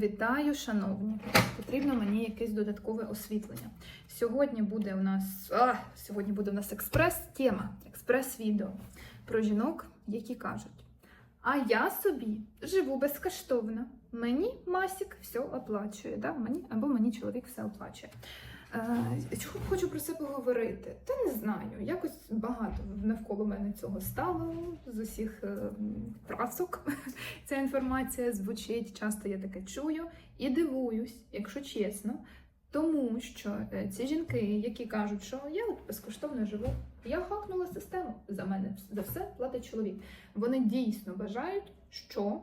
Вітаю, шановні! Потрібно мені якесь додаткове освітлення. Сьогодні буде у нас а, сьогодні буде у нас експрес-тема, експрес-відео про жінок, які кажуть: А я собі живу безкоштовно. Мені Масік все оплачує. Да? Мені або мені чоловік все оплачує. Е, чого хочу про це поговорити? Та не знаю. Якось багато навколо мене цього стало з усіх е, прасок. Ця інформація звучить, часто я таке чую і дивуюсь, якщо чесно, тому що е, ці жінки, які кажуть, що я от безкоштовно живу, я хакнула систему за мене за все платить чоловік. Вони дійсно вважають, що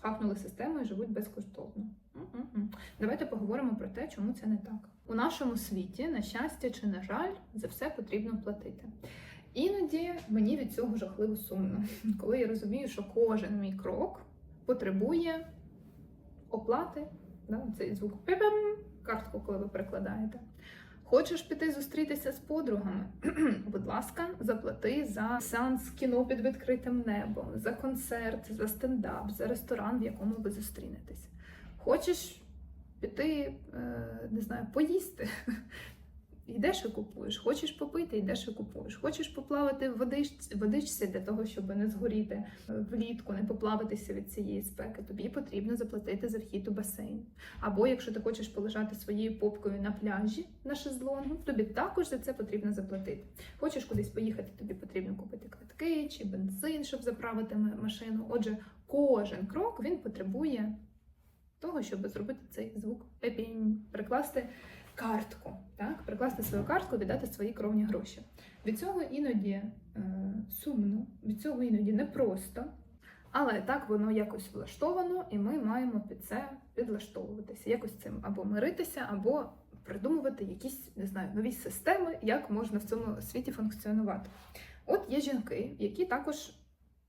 хакнули систему і живуть безкоштовно. Давайте поговоримо про те, чому це не так. У нашому світі, на щастя чи на жаль, за все потрібно платити. Іноді мені від цього жахливо сумно, коли я розумію, що кожен мій крок потребує оплати. Да, цей звук пипем, картку, коли ви перекладаєте. Хочеш піти зустрітися з подругами? Будь ласка, заплати за сеанс кіно під відкритим небом, за концерт, за стендап, за ресторан, в якому ви зустрінетесь. Хочеш піти, е, не знаю, поїсти? Йдеш і купуєш, хочеш попити, йдеш і купуєш. Хочеш поплавати в водичці, водичці для того, щоб не згоріти е, влітку, не поплаватися від цієї спеки. Тобі потрібно заплатити за вхід у басейн. Або якщо ти хочеш полежати своєю попкою на пляжі на шезлонгу, тобі також за це потрібно заплатити. Хочеш кудись поїхати, тобі потрібно купити квитки чи бензин, щоб заправити машину. Отже, кожен крок він потребує того, щоб зробити цей звук пепінь, прикласти картку, так? прикласти свою картку, віддати свої кровні гроші. Від цього іноді е, сумно, від цього іноді непросто, але так воно якось влаштовано, і ми маємо під це підлаштовуватися, якось цим або миритися, або придумувати якісь не знаю, нові системи, як можна в цьому світі функціонувати. От є жінки, які також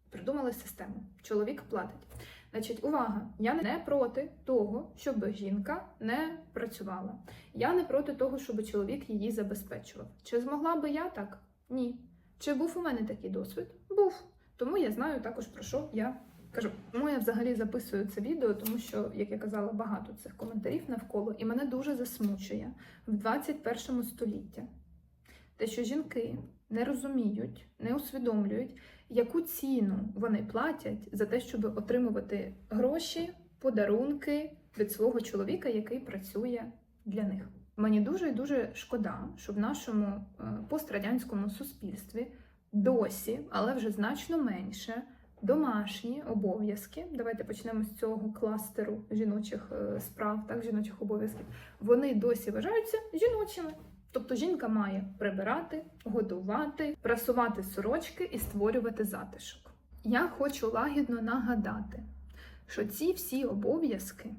придумали систему. Чоловік платить. Значить, увага! Я не проти того, щоб жінка не працювала. Я не проти того, щоб чоловік її забезпечував. Чи змогла би я так? Ні. Чи був у мене такий досвід? Був. Тому я знаю також про що я кажу. Тому я взагалі записую це відео, тому що, як я казала, багато цих коментарів навколо, і мене дуже засмучує в 21 столітті. Те, що жінки не розуміють, не усвідомлюють, яку ціну вони платять за те, щоб отримувати гроші, подарунки від свого чоловіка, який працює для них. Мені дуже і дуже шкода, що в нашому е, пострадянському суспільстві досі, але вже значно менше, домашні обов'язки. Давайте почнемо з цього кластеру жіночих е, справ, так, жіночих обов'язків. Вони досі вважаються жіночими. Тобто жінка має прибирати, готувати, прасувати сорочки і створювати затишок. Я хочу лагідно нагадати, що ці всі обов'язки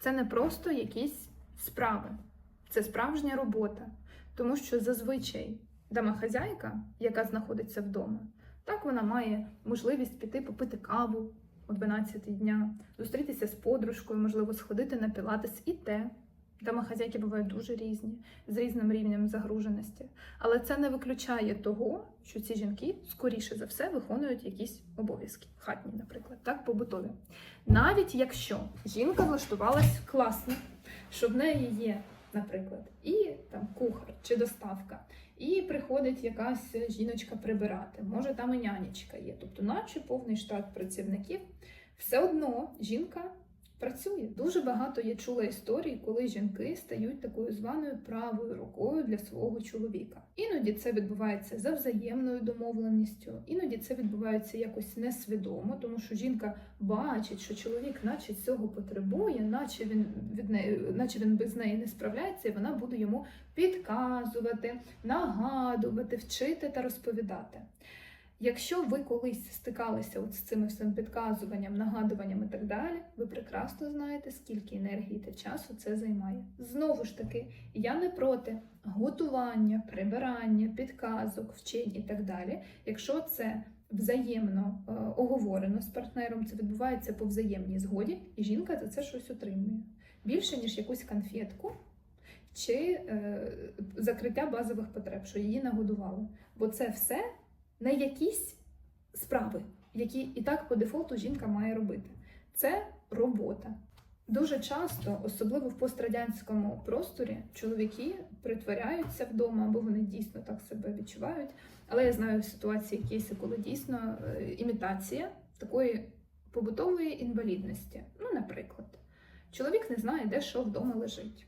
це не просто якісь справи, це справжня робота. Тому що зазвичай домохазяйка, яка знаходиться вдома, так вона має можливість піти попити каву о 12 дня, зустрітися з подружкою, можливо, сходити на пілатес і те. Домохазяйки бувають дуже різні, з різним рівнем загруженості. Але це не виключає того, що ці жінки, скоріше за все, виконують якісь обов'язки, хатні, наприклад, так, побутові. Навіть якщо жінка влаштувалась класно, що в неї є, наприклад, і там кухар чи доставка, і приходить якась жіночка прибирати, може там і нянечка є, тобто, наче повний штат працівників, все одно жінка працює. Дуже багато я чула історій, коли жінки стають такою званою правою рукою для свого чоловіка. Іноді це відбувається за взаємною домовленістю, іноді це відбувається якось несвідомо, тому що жінка бачить, що чоловік, наче цього потребує, наче він від неї, наче він без неї не справляється, і вона буде йому підказувати, нагадувати, вчити та розповідати. Якщо ви колись стикалися от з цим всім підказуванням, нагадуванням і так далі, ви прекрасно знаєте, скільки енергії та часу це займає. Знову ж таки, я не проти готування, прибирання, підказок, вчень і так далі. Якщо це взаємно е, оговорено з партнером, це відбувається по взаємній згоді, і жінка за це щось отримує. Більше, ніж якусь конфетку чи е, закриття базових потреб, що її нагодували. Бо це все не якісь справи, які і так по дефолту жінка має робити. Це робота. Дуже часто, особливо в пострадянському просторі, чоловіки притворяються вдома, або вони дійсно так себе відчувають. Але я знаю ситуації, кейси, коли дійсно е, імітація такої побутової інвалідності. Ну, наприклад, чоловік не знає, де що вдома лежить.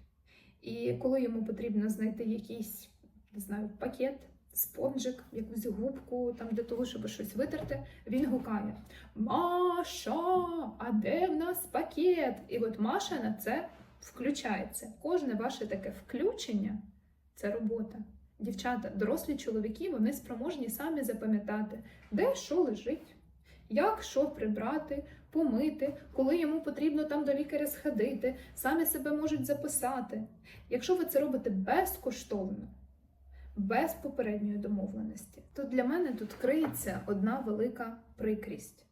І коли йому потрібно знайти якийсь, не знаю, пакет, спонжик, якусь губку там для того, щоб щось витерти, він гукає: Маша, а де в нас пакет? І от Маша на це включається. Кожне ваше таке включення це робота. Дівчата, дорослі чоловіки, вони спроможні самі запам'ятати, де що лежить, як що прибрати, помити, коли йому потрібно там до лікаря сходити, самі себе можуть записати. Якщо ви це робите безкоштовно, без попередньої домовленості, то для мене тут криється одна велика прикрість.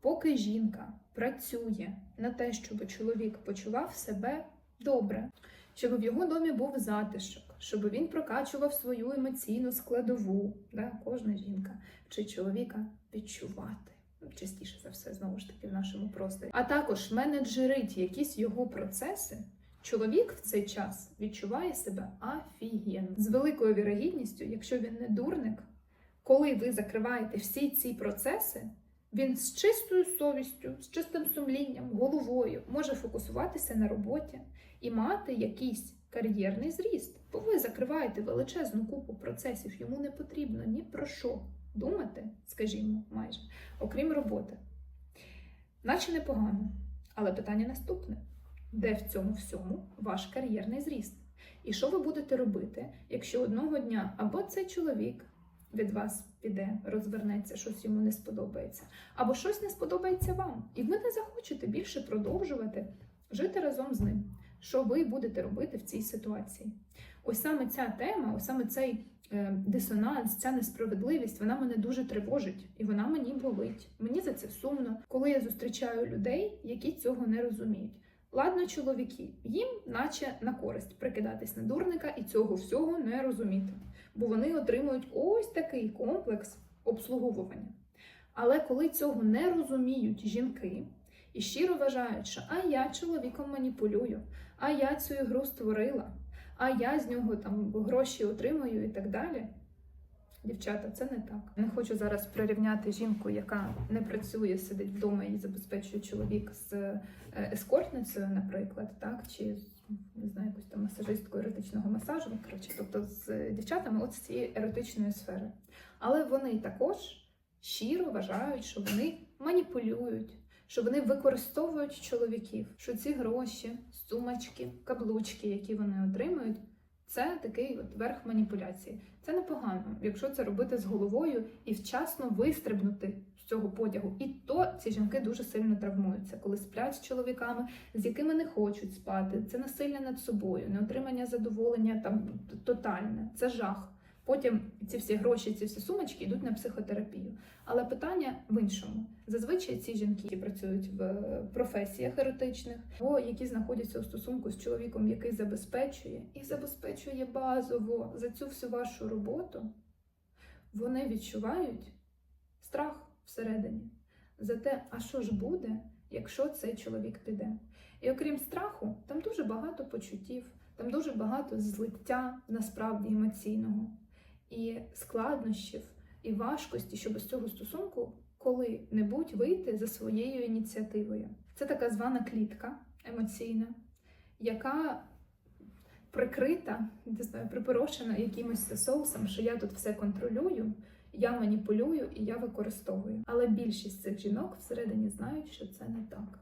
Поки жінка працює на те, щоб чоловік почував себе добре, щоб в його домі був затишок, щоб він прокачував свою емоційну складову, да, кожна жінка вчить чоловіка відчувати. Ну, Частіше за все, знову ж таки, в нашому просторі. А також менеджерить якісь його процеси. Чоловік в цей час відчуває себе офігенно. З великою вірогідністю, якщо він не дурник, коли ви закриваєте всі ці процеси, він з чистою совістю, з чистим сумлінням, головою може фокусуватися на роботі і мати якийсь кар'єрний зріст. Бо ви закриваєте величезну купу процесів, йому не потрібно ні про що думати, скажімо, майже, окрім роботи. Наче непогано. Але питання наступне: де в цьому всьому ваш кар'єрний зріст? І що ви будете робити, якщо одного дня або цей чоловік від вас піде, розвернеться, щось йому не сподобається, або щось не сподобається вам, і ви не захочете більше продовжувати жити разом з ним? Що ви будете робити в цій ситуації? Ось саме ця тема, ось саме цей е, дисонанс, ця несправедливість, вона мене дуже тривожить і вона мені болить. Мені за це сумно, коли я зустрічаю людей, які цього не розуміють. Ладно, чоловіки, їм наче на користь прикидатись на дурника і цього всього не розуміти, бо вони отримують ось такий комплекс обслуговування. Але коли цього не розуміють жінки і щиро вважають, що а я чоловіком маніпулюю, а я цю ігру створила, а я з нього там гроші отримую і так далі. Дівчата, це не так. Не хочу зараз прирівняти жінку, яка не працює, сидить вдома і забезпечує чоловік з е, ескортницею, наприклад, так чи не знаю, якось там масажисткою еротичного масажу. Коротше, тобто з дівчатами от з цієї еротичної сфери. Але вони також щиро вважають, що вони маніпулюють, що вони використовують чоловіків, що ці гроші, сумочки, каблучки, які вони отримують. Це такий от верх маніпуляції. Це непогано, якщо це робити з головою і вчасно вистрибнути з цього потягу. І то ці жінки дуже сильно травмуються, коли сплять з чоловіками, з якими не хочуть спати. Це насилля над собою, неотримання задоволення там тотальне, це жах. Потім ці всі гроші, ці всі сумочки йдуть на психотерапію. Але питання в іншому. Зазвичай ці жінки які працюють в професіях еротичних, або які знаходяться у стосунку з чоловіком, який забезпечує і забезпечує базово за цю всю вашу роботу, вони відчувають страх всередині за те, а що ж буде, якщо цей чоловік піде. І окрім страху, там дуже багато почуттів, там дуже багато злиття насправді емоційного і складнощів, і важкості, щоб з цього стосунку коли-небудь вийти за своєю ініціативою. Це така звана клітка емоційна, яка прикрита, не знаю, припорошена якимось соусом, що я тут все контролюю, я маніпулюю і я використовую. Але більшість цих жінок всередині знають, що це не так.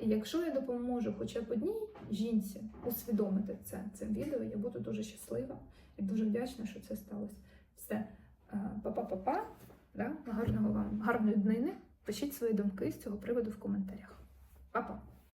І якщо я допоможу хоча б одній жінці усвідомити це цим відео, я буду дуже щаслива і дуже вдячна, що це сталося. Все, Е, па-па-па-па, да? гарного вам, гарної днини. Пишіть свої думки з цього приводу в коментарях. Па-па!